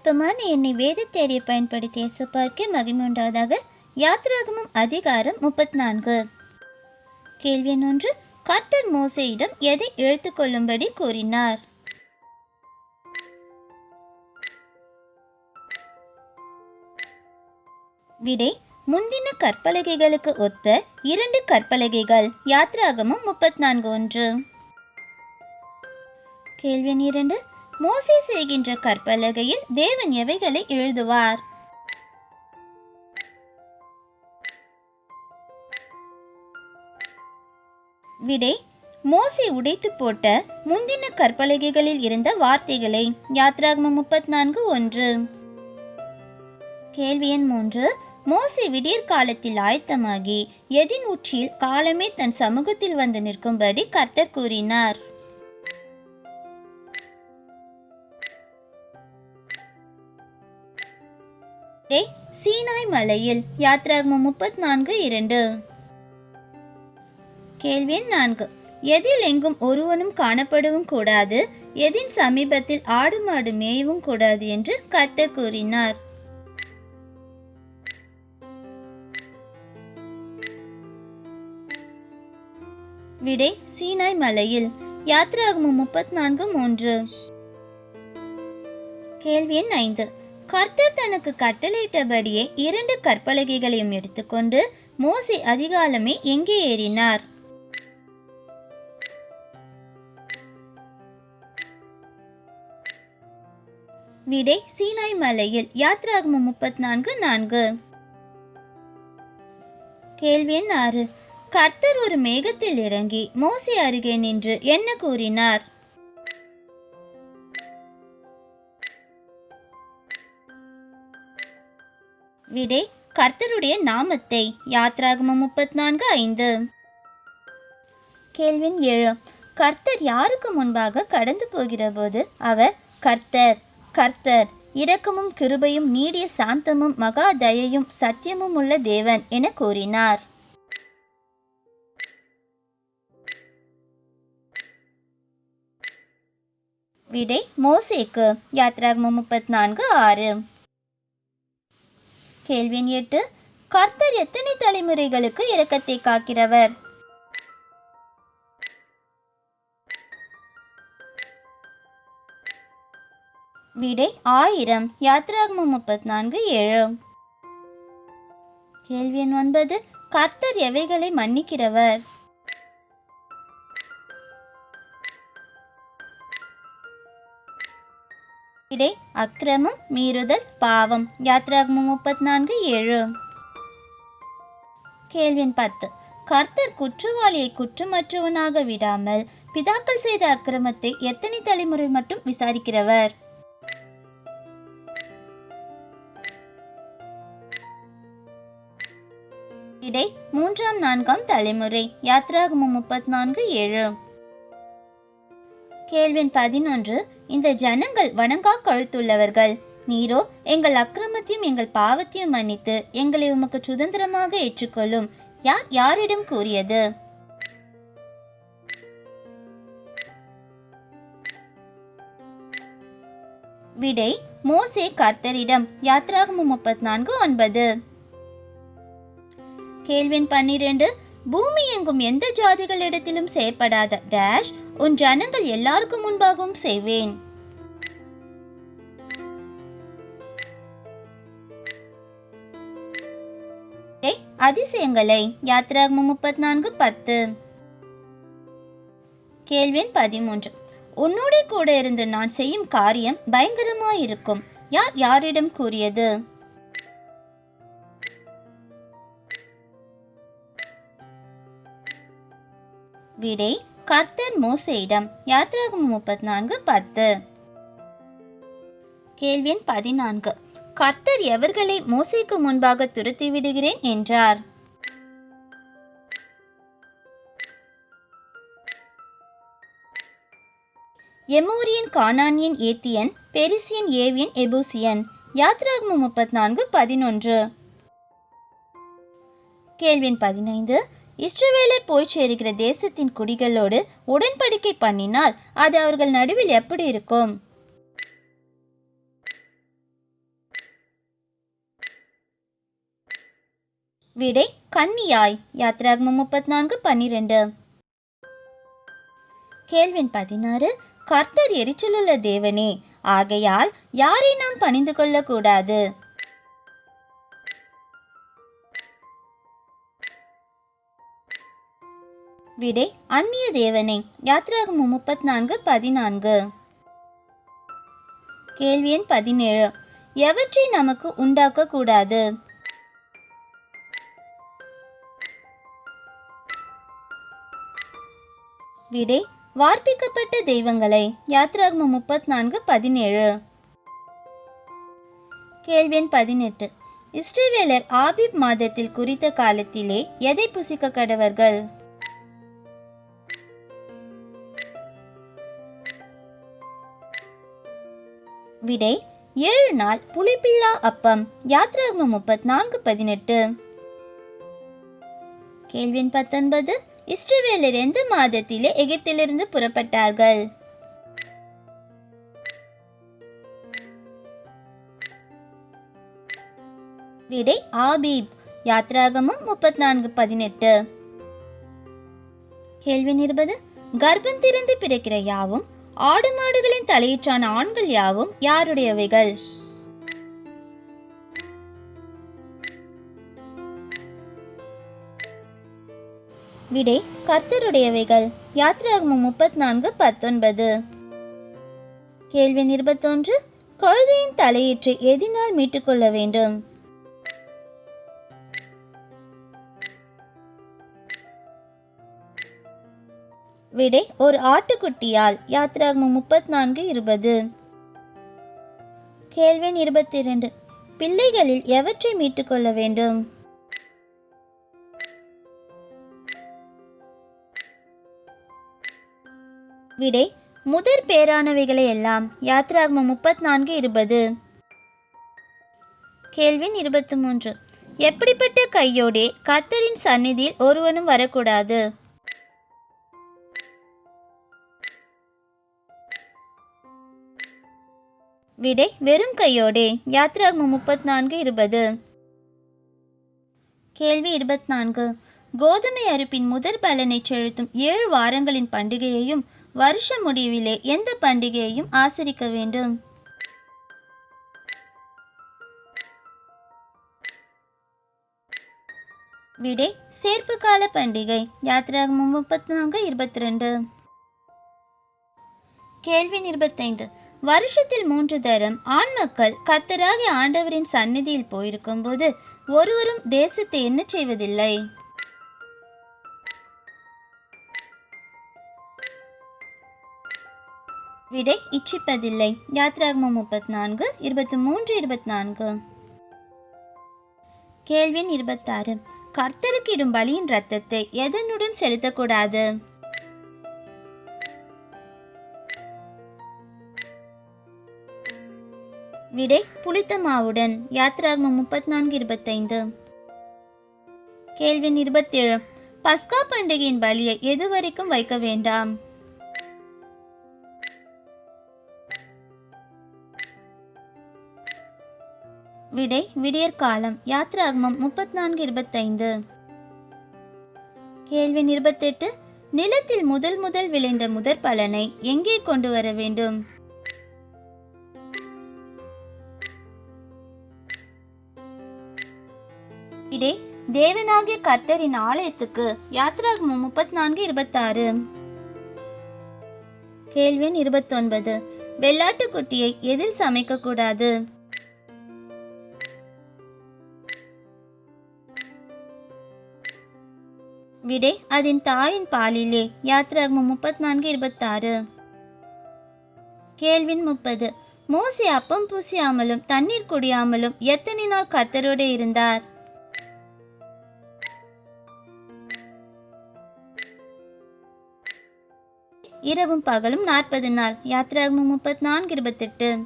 அற்பமான என்னை வேத தேடிய பயன்படுத்திய சுப்பார்க்கே மகிமுண்டாவதாக யாத்ராகமும் அதிகாரம் முப்பத்தி நான்கு கேள்வி ஒன்று. கர்த்தர் மோசையிடம் எதை இழுத்து கொள்ளும்படி கூறினார்? விடை. முந்தின கற்பலகைகளுக்கு ஒத்த இரண்டு கற்பலகைகள் யாத்ராகமும் முப்பத்தி நான்கு ஒன்று. கேள்வி இரண்டு. மோசே செய்கின்ற கற்பலகையில் தேவன் எவைகளை எழுதுவார்? விடை மோசி உடைத்து போட்ட முந்தின கற்பலகைகளில் இருந்த வார்த்தைகளை யாத்ராகமம் முப்பத்தி நான்கு ஒன்று. கேள்வி எண் மூன்று மோசி விடியற் காலத்தில் ஆயத்தமாகி எதின் உச்சியில் காலமே தன் சமூகத்தில் வந்து நிற்கும்படி கர்த்தர் கூறினார். சீனாய் மலையில் யாத்ராகமம் முப்பத்தி நான்கு இரண்டு. கேள்வி எண் நான்கு. எதில் எங்கும் ஒருவனும் காணப்படவும் கூடாது எதின் சமீபத்தில் ஆடு மாடு மேயவும் கூடாது என்று கர்த்தர் கூறினார். விடை சீனாய் மலையில் யாத்ராகமம் முப்பத்தி நான்கு மூன்று. கேள்வி எண் ஐந்து. கர்த்தர் தனக்கு கட்டளையிட்டபடியே இரண்டு கற்பலகைகளையும் எடுத்துக்கொண்டு மோசே அதிகாலமே எங்கே ஏறினார்? விடை சீனாய் மலையில் யாத்ராகமம் முப்பத்தி நான்கு நான்கு. கேள்வி எண் ஆறு. கர்த்தர் ஒரு மேகத்தில் இறங்கி மோசே அருகே நின்று என்ன கூறினார்? விடை கர்த்தருடைய நாமத்தை யாத்ராகமம் முப்பத்தி நான்கு ஐந்து. கேள்வின் ஏழு. கர்த்தர் யாருக்கு முன்பாக கடந்து போகிற போது அவர் கர்த்தர் கர்த்தர் இரக்கமும் கிருபையும் நீடிய சாந்தமும் மகா தயையும் சத்தியமும் உள்ள தேவன் என கூறினார். விடை மோசேக்கு யாத்ராகமம் முப்பத்தி நான்கு ஆறு. கேள்வி எண் எட்டு கர்த்தர் எத்தனை தலைமுறைகளுக்கு இரக்கத்தை காக்கிறவர்? விடை ஆயிரம் யாத்ராகமம் முப்பத்தி நான்கு ஏழு. கேள்வி எண் ஒன்பது கர்த்தர் எவைகளை மன்னிக்கிறவர்? இடை அக்கிரமம் மீறுதல் பாவம். யாத்ராகமம் முப்பத்தி நான்கு ஏழு. கேள்வி பத்து. கர்த்தர் குற்றவாளியை குற்றமற்றவனாக விடாமல் பிதாக்கள் செய்த அக்கிரமத்தை எத்தனை தலைமுறை மட்டும் விசாரிக்கிறவர்? இடை மூன்றாம் நான்காம் தலைமுறை. யாத்ராகமம் முப்பத்தி நான்கு ஏழு. கேள்வின் பதினொன்று இந்த ஜனங்கள் வணங்கா கழுத்துள்ளவர்கள். நீரோ எங்கள் அக்கிரமத்தையும் எங்கள் பாவத்தையும் மன்னித்து எங்களை உமக்கு சுதந்திரமாக ஏற்றுக்கொள்ளும். யார் யாரிடம் கூறியது? விடை மோசே கர்த்தரிடம். யாத்ராகமும் முப்பத்தி நான்கு ஒன்பது. கேள்வின் பன்னிரண்டு பூமி எங்கும் எந்த ஜாதிகளிடத்திலும் செய்யப்படாத டேஷ் உன் ஜனங்கள் எல்லாருக்கும் முன்பாகவும் செய்வேன். ஏய், அதிசயங்களை யாத்ராகமம் முப்பத்தி நான்கு பத்து கேள்வின் பதிமூன்று. உன்னோட கூட இருந்து நான் செய்யும் காரியம் பயங்கரமாயிருக்கும். யார் யாரிடம் கூறியது? விடை கர்த்தர் மோசையிடம். யாத்ராகமம் முப்பத்தி நான்கு பத்து கேள்வியின் பதினான்கு. கர்த்தர் எவர்களை மோசைக்கு முன்பாக துரத்தி விடுகிறேன் என்றார். எமோரியன் கானானியன் ஏத்தியன் பெரிசியன் ஏவியன் எபூசியன். யாத்ராகமம் முப்பத்தி நான்கு பதினொன்று கேள்வியின் பதினைந்து. இஸ்ரவேலர் போய் சேருகிற தேசத்தின் குடிகளோடு உடன்படிக்கை பண்ணினால் அது அவர்கள் நடுவில் எப்படி இருக்கும்? விடை கன்னியாய் யாத்ராகமம் முப்பத்தி நான்கு பன்னிரெண்டு. கேள்வின் பதினாறு கர்த்தர் எரிச்சலுள்ள தேவனே ஆகையால் யாரை நாம் பணிந்து கொள்ளக்கூடாது? விடை அந்நிய தேவனை. யாத்ராகமம் முப்பத்தி நான்கு பதினான்கு. கேள்வி எண் பதினேழு. எவற்றை நமக்கு உண்டாக்க கூடாது? விடை வார்ப்பிக்கப்பட்ட தெய்வங்களை. யாத்ராகமம் முப்பத்தி நான்கு பதினேழு. கேள்வி எண் பதினெட்டு. இஸ்ரேவேலர் ஆபிப் மாதத்தில் குறித்த காலத்திலே எதை புசிக்க கடவர்கள்? விடை ஏழு நாள் புளிப்பில்லா அப்பம். யாத்ராகமம் முப்பத்தி நான்கு பதினெட்டு. கேள்வி பத்தொன்பது. இஸ்ரவேலர் எந்த மாதத்திலே எகிப்திலிருந்து புறப்பட்டார்கள்? விடை ஆபீப். யாத்ராகமும் முப்பத்தி நான்கு பதினெட்டு. கேள்வி இருபது. கர்ப்பம் திறந்து பிறக்கிற யாவும் ஆடு மாடுகளின் தலையீற்றான ஆண்கள் யாவும் யாருடையவைகள்? விடை கர்த்தருடையவைகள். யாத்ராகமம் முப்பத்தி நான்கு பத்தொன்பது. கேள்வி இருபத்தொன்று கழுதையின் தலையீற்றை எதினால் மீட்டுக்கொள்ள வேண்டும்? விடை ஒரு ஆட்டுக்குட்டியால். யாத்ராகமம் முப்பத்தி நான்கு இருபது. கேள்வி இருபத்தி இரண்டு பிள்ளைகளில் எவற்றை மீட்டுக்கொள்ள வேண்டும்? விடை முதற் பேரானவைகளை எல்லாம். யாத்ராகமம் முப்பத்தி நான்கு இருபது. கேள்வி இருபத்தி மூன்று. எப்படிப்பட்ட கையோடே கத்தரின் சந்நிதியில் ஒருவனும் வரக்கூடாது. விடை வெறும் கையோடே. யாத்ராகமம் முப்பத்தி நான்கு இருபது. கேள்வி இருபத்தி நான்கு கோதுமை அறுப்பின் முதற் பலனை செலுத்தும் ஏழு வாரங்களின் பண்டிகையையும் வருஷ முடிவிலே எந்த பண்டிகையையும் ஆசரிக்க வேண்டும்? விடை சேர்ப்பு கால பண்டிகை. யாத்ராகமம் முப்பத்தி நான்கு இருபத்தி ரெண்டு கேள்வி இருபத்தைந்து. வருஷத்தில் மூன்று தரம் ஆண் மக்கள் கத்தராகி ஆண்டவரின் சந்நிதியில் போயிருக்கும்போது ஒருவரும் தேசத்தை என்ன செய்வதில்லை. விடை இச்சிப்பதில்லை. யாத்ராகமம் முப்பத்தி நான்கு இருபத்தி மூன்று இருபத்தி நான்கு கேள்வி இருபத்தாறு. கர்த்தருக்கு இடும் பலியின் ரத்தத்தை எதனுடன் செலுத்தக்கூடாது? விடை புளித்த மாவுடன். யாத்ராகமம் முப்பத்தி நான்கு இருபத்தைந்து. கேள்வி இருபத்தேழு. பஸ்கா பண்டிகையின் பலியை எதுவரைக்கும் வைக்க வேண்டாம்? விடை விடியற்காலம் யாத்ராகமம் முப்பத்தி நான்கு இருபத்தைந்து. கேள்வி இருபத்தெட்டு. நிலத்தில் முதல் முதல் விளைந்த முதற் பலனை எங்கே கொண்டு வர வேண்டும்? விடை தேவனாகிய கர்த்தரின் ஆலயத்துக்கு யாத்ராகமம் முப்பத்தி நான்கு இருபத்தாறு. கேள்வின் இருபத்தொன்பது. வெள்ளாட்டுக்குட்டியை எதில் சமைக்கக்கூடாது? விடை அதன் தாயின் பாலிலே. யாத்ராகமம் முப்பத்தி நான்கு இருபத்தாறு. கேள்வின் முப்பது. மோசி அப்பம் பூசியாமலும் தண்ணீர் குடியாமலும் எத்தனை நாள் கத்தரோடு இருந்தார்? இரவும் பகலும் நாற்பது நாள். யாத்ராகமும் முப்பத்தி நான்கு இருபத்தெட்டு.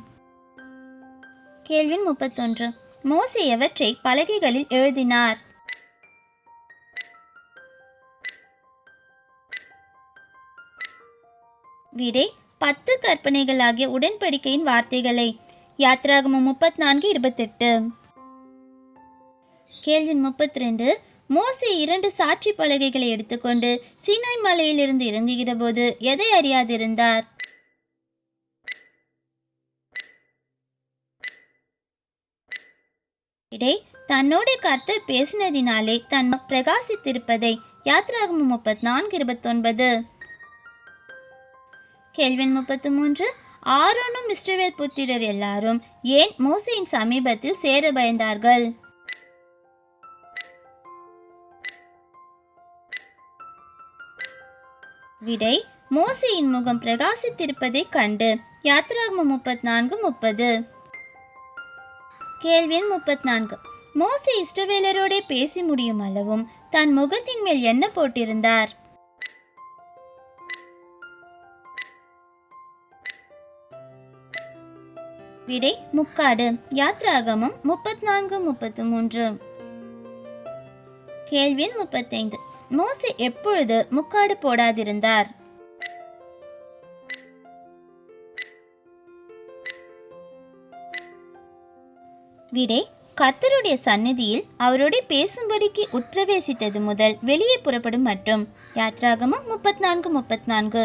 கேள்வின் முப்பத்தொன்று. மோசி எவற்றை பலகைகளில் எழுதினார்? விடை பத்து கற்பனைகளாகிய உடன்படிக்கையின் வார்த்தைகளை. யாத்ராகமும் முப்பத்தி நான்கு இருபத்தெட்டு. கேள்வி முப்பத்தி ரெண்டு மோசே இரண்டு சாட்சி பலகைகளை எடுத்துக்கொண்டு சீனாய் மலையிலிருந்து இறங்குகிற போது எதை அறியாதிருந்தார்? இடை தன்னோட கர்த்தர் பேசினதினாலே தன் பிரகாசித்திருப்பதை யாத்ராகமம் முப்பத்தி நான்கு இருபத்தொன்பது. கேள்வன் முப்பத்தி மூன்று ஆரோனும் இஸ்ரவேல் புத்திரர் எல்லாரும் ஏன் மோசையின் சமீபத்தில் சேர பயந்தார்கள்? விடை மோசையின் முகம் பிரகாசித்திருப்பதைக் கண்டு. யாத்ராகமம் முப்பத்தி நான்கு முப்பது. கேள்வி முப்பத்தி நான்கு மோசை இஷ்டவேலரோடே பேசி முடியும் அளவும் தன் முகத்தின் மேல் என்ன போட்டிருந்தார். விடை முக்காடு. யாத்ராகமம் முப்பத்தி நான்கு முப்பத்து மூன்று. கேள்வி முப்பத்தைந்து. மோசி எப்பொழுது முக்காடு போடாதிருந்தார்? விடை கர்த்தருடைய சந்நிதியில் அவருடைய பேசும்படிக்கு உட்பிரவேசித்தது முதல் வெளியே புறப்படும் மட்டும். யாத்ராகமும் முப்பத்தி நான்கு முப்பத்தி நான்கு